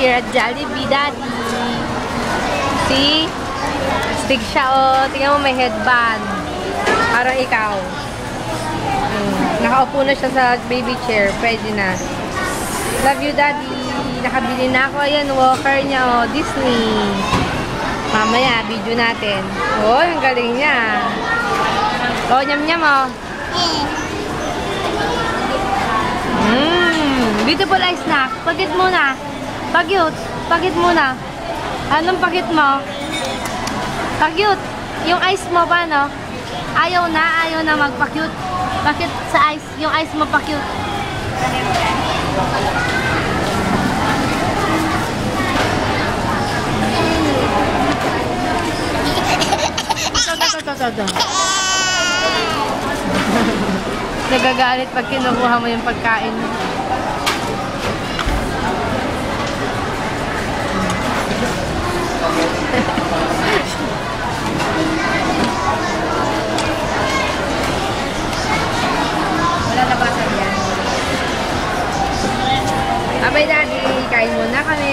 here at Jollibee, Daddy. See? Stig siya, oh. Tingnan mo may headband. Parang ikaw. Mm. Nakaupo na siya sa baby chair. Pwede na. Love you, Daddy. Nakabili na ako. Ayan, walker niya, oh. Disney. Mamaya, video natin. Oh, ang galing niya. Oh, nyam-nyam, oh. Mmm, beautiful eye snack. Pagit muna. Pagyut. Pagit muna. Anong pagit mo? Pagyut. Yung ice mo pa, no? Ayaw na, ayaw na magpakyut. Bakit sa ice? Yung ice mo pakyut. Nagagalit pag kinukuha mo yung pagkain. Wala labasan yan. Abay, Daddy. Kain muna kami.